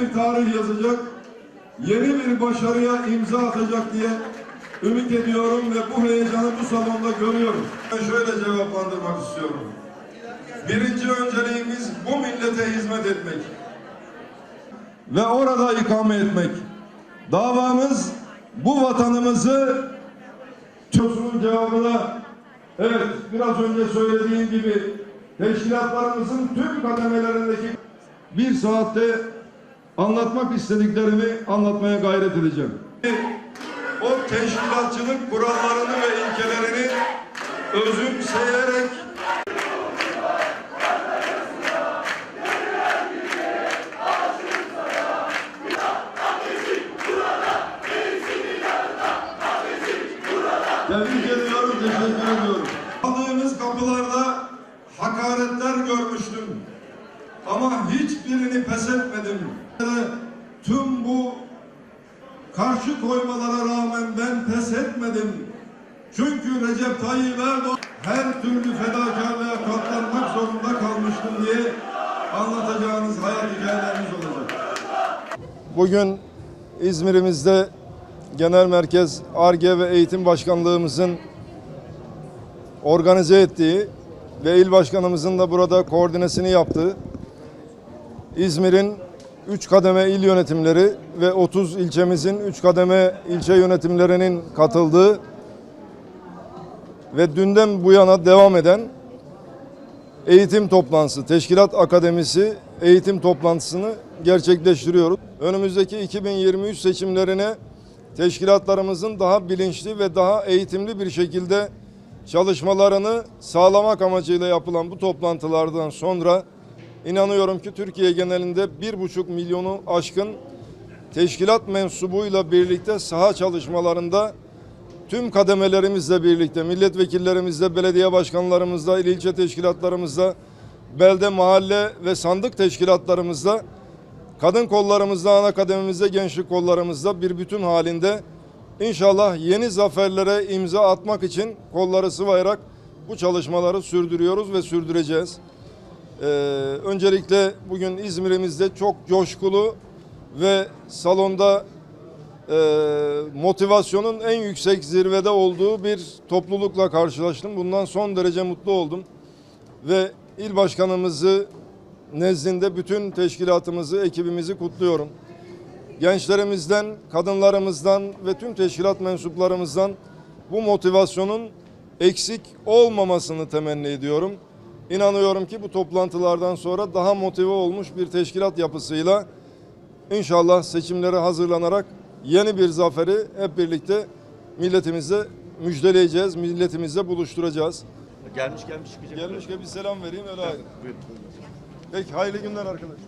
bir tarih yazacak, yeni bir başarıya imza atacak diye ümit ediyorum ve bu heyecanı bu salonda görüyorum. Ben şöyle cevaplandırmak istiyorum. Birinci önceliğimiz bu millete hizmet etmek ve orada ikame etmek. Davamız bu vatanımızı Sorusunun cevabı da evet biraz önce söylediğim gibi teşkilatlarımızın tüm kademelerindeki bir saatte anlatmak istediklerimi anlatmaya gayret edeceğim. O teşkilatçılık kurallarını ve ilkelerini özümseyerek Tebrik ediyorum, teşekkür ediyorum. Aldığımız kapılarda hakaretler görmüştüm. Ama hiçbirini pes etmedim. Tüm bu karşı koymalara rağmen ben pes etmedim. Çünkü Recep Tayyip Erdoğan her türlü fedakarlığa katlanmak zorunda kalmıştım diye anlatacağınız hayat hikayeleriniz olacak. Bugün İzmir'imizde Genel Merkez ARGE ve Eğitim Başkanlığımızın organize ettiği ve il başkanımızın da burada koordinesini yaptığı İzmir'in 3 kademe il yönetimleri ve 30 ilçemizin 3 kademe ilçe yönetimlerinin katıldığı ve dünden bu yana devam eden eğitim toplantısı, Teşkilat Akademisi eğitim toplantısını gerçekleştiriyoruz. Önümüzdeki 2023 seçimlerine teşkilatlarımızın daha bilinçli ve daha eğitimli bir şekilde çalışmalarını sağlamak amacıyla yapılan bu toplantılardan sonra inanıyorum ki Türkiye genelinde bir buçuk milyonu aşkın teşkilat mensubuyla birlikte saha çalışmalarında tüm kademelerimizle birlikte, milletvekillerimizle, belediye başkanlarımızla, il ilçe teşkilatlarımızla, belde, mahalle ve sandık teşkilatlarımızla, kadın kollarımızda, ana kademimizde, gençlik kollarımızda bir bütün halinde inşallah yeni zaferlere imza atmak için kolları sıvayarak bu çalışmaları sürdürüyoruz ve sürdüreceğiz. Ee, öncelikle bugün İzmir'imizde çok coşkulu ve salonda e, motivasyonun en yüksek zirvede olduğu bir toplulukla karşılaştım. Bundan son derece mutlu oldum. Ve il başkanımızı nezdinde bütün teşkilatımızı, ekibimizi kutluyorum. Gençlerimizden, kadınlarımızdan ve tüm teşkilat mensuplarımızdan bu motivasyonun eksik olmamasını temenni ediyorum. İnanıyorum ki bu toplantılardan sonra daha motive olmuş bir teşkilat yapısıyla İnşallah seçimlere hazırlanarak yeni bir zaferi hep birlikte milletimizle müjdeleyeceğiz, milletimizle buluşturacağız. Gelmiş gelmiş çıkacak. Gelmişken bir selam vereyim öyle. Peki hayırlı günler arkadaşlar.